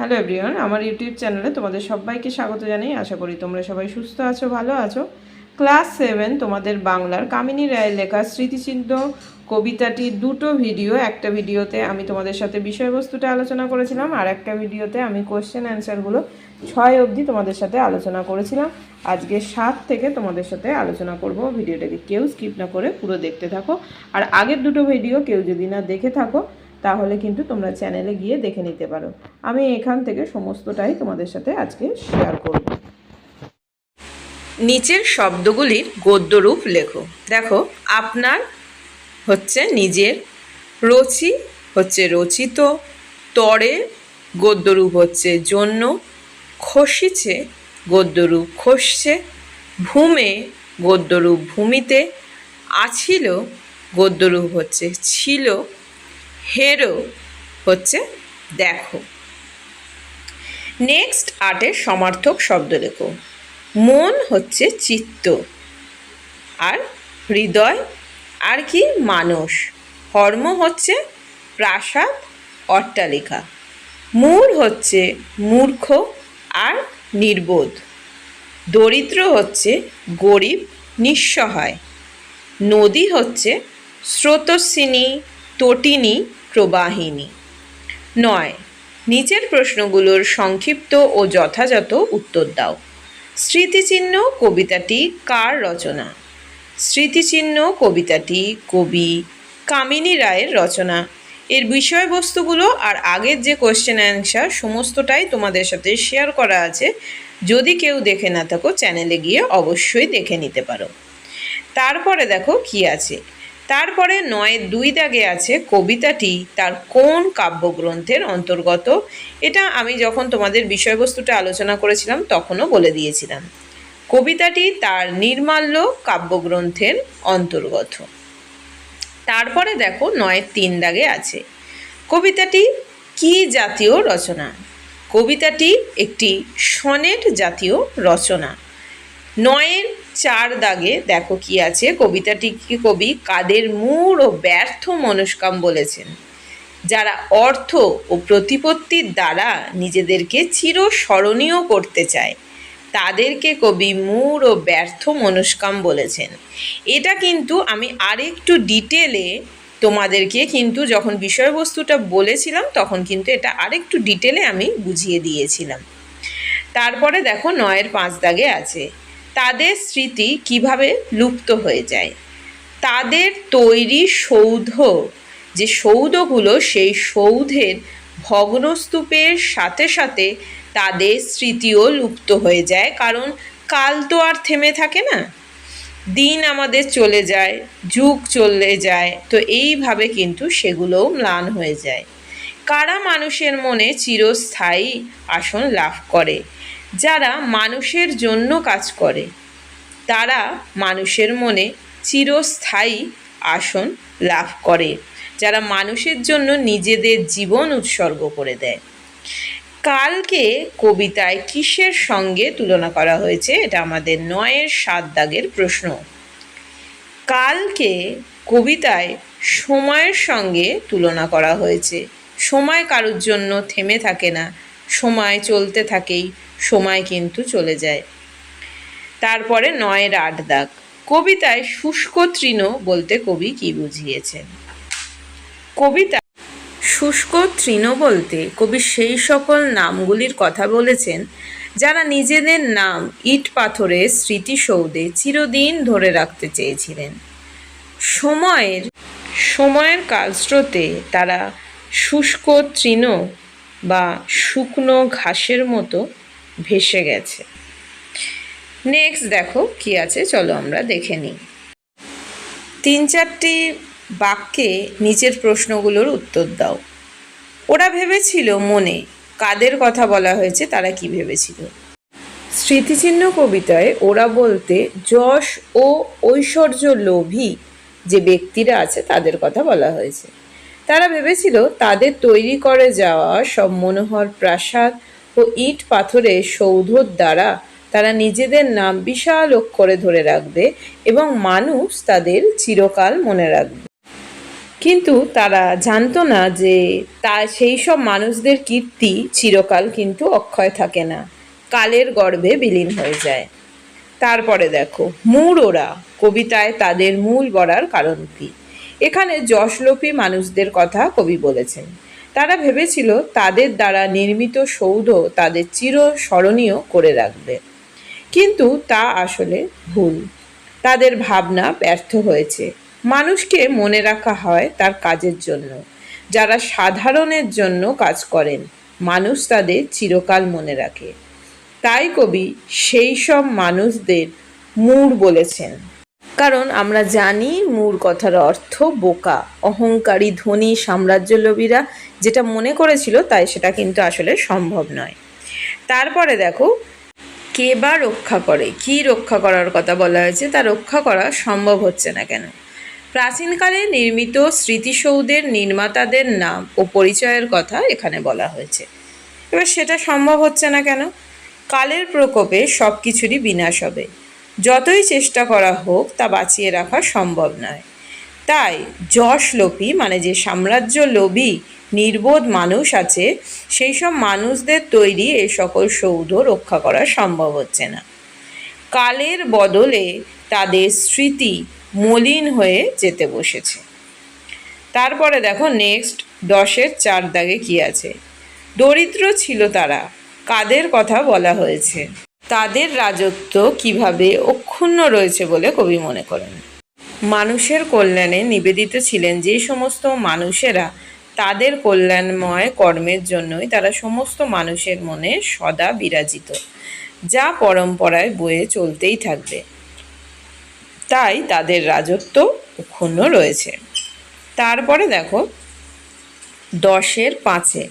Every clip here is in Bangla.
হ্যালো এভরিওয়ান আমার ইউটিউব চ্যানেলে তোমাদের সবাইকে স্বাগত জানাই। আশা করি তোমরা সবাই সুস্থ আছো, ভালো আছো। ক্লাস সেভেন তোমাদের বাংলার কামিনী রায়ের লেখা স্মৃতিচিহ্ন কবিতাটি দুটো ভিডিও একটা ভিডিওতে আমি তোমাদের সাথে বিষয়বস্তুটা আলোচনা করেছিলাম আর একটা ভিডিওতে আমি কোশ্চেন অ্যান্সারগুলো ছয় অবধি তোমাদের সাথে আলোচনা করেছিলাম। আজকে সাত থেকে তোমাদের সাথে আলোচনা করব। ভিডিওটাকে কেউ স্কিপ না করে পুরো দেখতে থাকো। আর আগের দুটো ভিডিও কেউ যদি না দেখে থাকো তাহলে কিন্তু তোমরা চ্যানেলে গিয়ে দেখে নিতে পারো। আমি এখান থেকে সমস্তটাই তোমাদের সাথে আজকে শেয়ার করব। নিচের শব্দগুলির গদ্যরূপ লেখো। দেখো, আপনার হচ্ছে নিজের, রচি হচ্ছে রচিত, তরে গদ্যরূপ হচ্ছে জন্য, খসিছে গদ্যরূপ খসছে, ভূমে গদ্যরূপ ভূমিতে, আছিল গদ্যরূপ হচ্ছে ছিল হেরো হচ্ছে দেখো। নেক্সট আটের সমার্থক শব্দ লেখো। মন হচ্ছে চিত্ত, আর হৃদয়, আর কি মানুষ। কর্ম হচ্ছে প্রাসাদ, অট্টালিকা। মূর হচ্ছে মূর্খ, আর নির্বোধ। দরিদ্র হচ্ছে গরিব, নিঃসহায়। নদী হচ্ছে স্রোতস্বিনী তটিনী প্রবাহিনী। নয়, নিচের প্রশ্নগুলোর সংক্ষিপ্ত ও যথাযথ উত্তর দাও। স্মৃতিচিহ্ন কবিতাটি কার রচনা? স্মৃতিচিহ্ন কবিতাটি কবি কামিনী রায়ের রচনা। এর বিষয়বস্তুগুলো আর আগের যে কোয়েশ্চেন অ্যান্সার সমস্তটাই তোমাদের সাথে শেয়ার করা আছে। যদি কেউ দেখে না থাকো চ্যানেলে গিয়ে অবশ্যই দেখে নিতে পারো। তারপরে দেখো কি আছে। তারপরে নয়ের দুই দাগে আছে কবিতাটি তার কোন কাব্যগ্রন্থের অন্তর্গত? এটা আমি যখন তোমাদের বিষয়বস্তুটা আলোচনা করেছিলাম, তখনও বলে দিয়েছিলাম। কবিতাটি তার নির্মাল্য কাব্যগ্রন্থের অন্তর্গত। তারপরে দেখো নয়ের তিন দাগে আছে। কবিতাটি কি জাতীয় রচনা? কবিতাটি একটি সনেট জাতীয় রচনা। নয়ের চার দাগে দেখো কি আছে। কবিতাটিকে কবি? কাদের মূঢ় ও ব্যর্থ মনস্কাম বলেছেন। যারা অর্থ ও প্রতিপত্তির দ্বারা নিজেদেরকে চিরস্মরণীয় করতে চায়, তাদেরকে কবি মূর ও ব্যর্থ মনস্কাম বলেছেন। এটা কিন্তু আমি আরেকটু ডিটেলে তোমাদেরকে কিন্তু যখন বিষয়বস্তুটা বলেছিলাম, তখন কিন্তু এটা আরেকটু ডিটেলে আমি বুঝিয়ে দিয়েছিলাম। তারপরে দেখো নয়ের পাঁচ দাগে আছে। তাদের স্মৃতি কীভাবে লুপ্ত হয়ে যায়? তাদের তৈরি সৌধ, যে সৌধগুলো সেই সৌধের ভগ্নস্তূপের সাথে সাথে তাদের স্মৃতিও লুপ্ত হয়ে যায়, কারণ কাল তো আর থেমে থাকে না। দিন আমাদের চলে যায়, যুগ চলে যায়, তো এইভাবে কিন্তু সেগুলোও ম্লান হয়ে যায়। কারা মানুষের মনে চিরস্থায়ী আসন লাভ করে? যারা মানুষের জন্য কাজ করে, তারা মানুষের মনে চিরস্থায়ী আসন লাভ করে, যারা মানুষের জন্য নিজেদের জীবন উৎসর্গ করে দেয়। কালকে কবিতায় কিসের সঙ্গে তুলনা করা হয়েছে? এটা আমাদের নয়ের সাত দাগের প্রশ্ন। কালকে কবিতায় সময়ের সঙ্গে তুলনা করা হয়েছে। সময় কারোর জন্য থেমে থাকে না সময় চলতে থাকেই, সময় কিন্তু চলে যায়। তারপরে নয়ের আট দাগ। কবিতায় শুষ্ক তৃণ বলতে কবি কি বুঝিয়েছেন? কবিতা শুষ্ক তৃণ বলতে কবি সেই সকল নামগুলির কথা বলেছেন, যারা নিজেদের নাম ইট পাথরে স্মৃতিসৌধে চিরদিন ধরে রাখতে চেয়েছিলেন। সময়ের সময়ের কালস্রোতে তারা শুষ্ক তৃণ বা শুকনো ঘাসের মতো ভেসে গেছে। নেক্সট দেখো কি আছে, চলো আমরা দেখে নিই। তিন চারটি বাক্যে নিচের প্রশ্নগুলোর উত্তর দাও। ওরা ভেবেছিল মনে, কাদের কথা বলা হয়েছে, তারা কি ভেবেছিল? স্মৃতিচিহ্ন কবিতায় ওরা বলতে, যশ ও ঐশ্বর্য লোভী যে ব্যক্তিরা আছে, তাদের কথা বলা হয়েছে। তারা ভেবেছিল তাদের তৈরি করে যাওয়া সব মনোহর প্রাসাদ ও ইট পাথরের সৌধর দ্বারা তারা নিজেদের নাম বিশাল অক্ষরে ধরে রাখবে এবং মানুষ তাদের চিরকাল মনে রাখবে। কিন্তু তারা জানতো না যে তা সেই সব মানুষদের কীর্তি চিরকাল কিন্তু অক্ষয় থাকে না, কালের গর্ভে বিলীন হয়ে যায়। তারপরে দেখো মূর ওরা কবিতায় তাদের মূল বলার কারণ কি? এখানে যশলোপী মানুষদের কথা কবি বলেছেন। তারা ভেবেছিল তাদের দ্বারা নির্মিত সৌধ তাদের চির স্মরণীয় করে রাখবে। কিন্তু তা আসলে ভুল। তাদের ভাবনা ব্যর্থ হয়েছে। মানুষকে মনে রাখা হয় তার কাজের জন্য। যারা সাধারণের জন্য কাজ করেন, মানুষ তাদের চিরকাল মনে রাখে। তাই কবি, সেই সব মানুষদের মূর বলেছেন। কারণ আমরা জানি মূর কথার অর্থ বোকা। অহংকারী, ধনী, সাম্রাজ্যলোভীরা যেটা মনে করেছিল তাই সেটা কিন্তু আসলে সম্ভব নয়। তারপরে দেখো, কে বা রক্ষা করে? কি রক্ষা করার কথা বলা হয়েছে? তা রক্ষা করা সম্ভব হচ্ছে না কেন? প্রাচীনকালে নির্মিত স্মৃতিসৌধের নির্মাতাদের নাম ও পরিচয়ের কথা এখানে বলা হয়েছে। এবার সেটা সম্ভব হচ্ছে না কেন? কালের প্রকোপে সব কিছুরই বিনাশ হবে। যতই চেষ্টা করা হোক, তা বাঁচিয়ে রাখা সম্ভব নয়। তাই যশলোভী মানে যে সাম্রাজ্য লোভী, নির্বোধ মানুষ আছে, সেই সব মানুষদের তৈরি এই সকল সৌধ রক্ষা করা সম্ভব হচ্ছে না। কালের বদলে তাদের স্মৃতি মলিন হয়ে যেতে বসেছে। তারপরে দেখো নেক্সট দশের চার দাগে কি আছে? দরিদ্র ছিল তারা, কাদের কথা বলা হয়েছে? তাদের রাজত্ব কীভাবে অক্ষুণ্ণ রয়েছে বলে কবি মনে করেন। মানুষের কল্যাণে নিবেদিত ছিলেন যে সমস্ত মানুষেরা, তাদের কল্যাণময় কর্মের জন্যই তারা সমস্ত মানুষের মনে সদা বিরাজিত, যা পরম্পরায় বয়ে চলতেই থাকবে। তাই তাদের রাজত্ব অক্ষুণ্ণ রয়েছে। তারপরে দেখো, দশের পাঁচে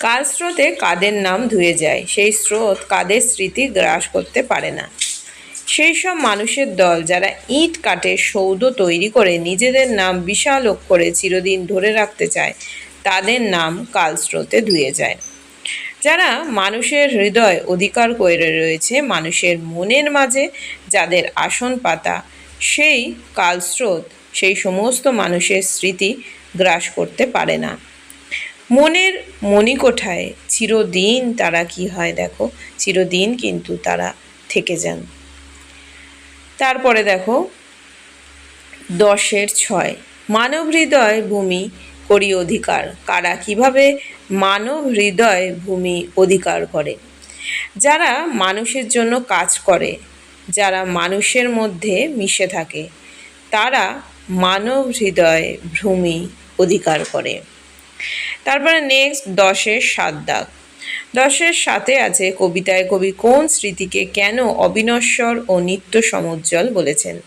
কাল স্রোতে কাদের নাম ধুয়ে যায়, সেই স্রোত কাদের স্মৃতি গ্রাস করতে পারে না। সেই সব মানুষের দল যারা ইট কাটে, সৌধ তৈরি করে নিজেদের নাম বিশাল অক্ষরে চিরদিন ধরে রাখতে চায়, তাদের নাম কাল স্রোতে ধুয়ে যায়। যারা মানুষের হৃদয় অধিকার করে রয়েছে, মানুষের মনের মাঝে যাদের আসন পাতা, সেই কালস্রোত সেই সমস্ত মানুষের স্মৃতি গ্রাস করতে পারে না। মনের মণিকোঠায় চিরদিন তারা কি হয় দেখো? চিরদিন কিন্তু তারা থেকে যান। তারপরে দেখো, দশের ছয়। মানব হৃদয় ভূমি করি অধিকার। কারা কীভাবে মানব হৃদয় ভূমি অধিকার করে? যারা মানুষের জন্য কাজ করে, যারা মানুষের মধ্যে মিশে থাকে, তারা মানব হৃদয় ভূমি অধিকার করে। তারপরে নেক্সট দশের সাত দাগ। দশের সাথে আছে কবিতায় কবি কোন স্মৃতিকে কেন অবিনশ্বর ও নিত্য সমুজ্জ্বল বলেছেন?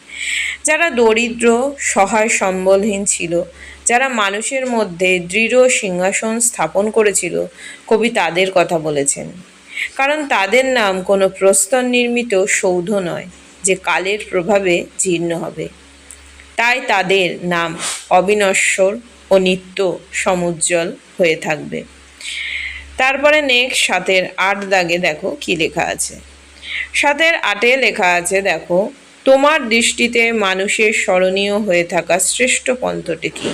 যারা দরিদ্র, সহায় সম্বলহীন ছিল, যারা মানুষের মধ্যে দৃঢ় সিংহাসন স্থাপন করেছিল, কবি তাদের কথা বলেছেন। কারণ তাদের নাম কোনো প্রস্তর নির্মিত সৌধ নয়, যে কালের প্রভাবে জীর্ণ হবে। তাই তাদের নাম অবিনশ্বর ও নিত্য সমুজ্জ্বল হয়ে থাকবে। তারপরে নেক্সট সাতের আট দাগে দেখো কি লেখা আছে। সাতের আটে লেখা আছে দেখো, তোমার দৃষ্টিতে মানুষের স্মরণীয় হয়ে থাকা শ্রেষ্ঠ পন্থটি কি?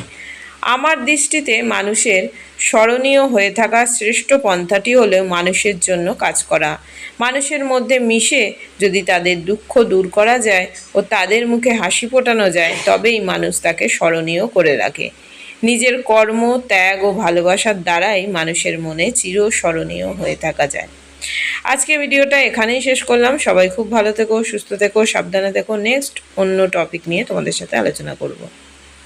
আমার দৃষ্টিতে মানুষের স্মরণীয় হয়ে থাকা শ্রেষ্ঠ পন্থাটি হলো মানুষের জন্য কাজ করা। মানুষের মধ্যে মিশে যদি তাদের দুঃখ দূর করা যায় ও তাদের মুখে হাসি ফোটানো যায়, তবেই মানুষ তাকে স্মরণীয় করে রাখে। নিজের কর্ম, ত্যাগ ও ভালোবাসার দ্বারাই মানুষের মনে চিরস্মরণীয় হয়ে থাকা যায়। আজকে ভিডিওটা এখানেই শেষ করলাম। সবাই খুব ভালো থেকো, সুস্থ থেকো, সাবধানে থেকো। নেক্সট অন্য টপিক নিয়ে তোমাদের সাথে আলোচনা করব।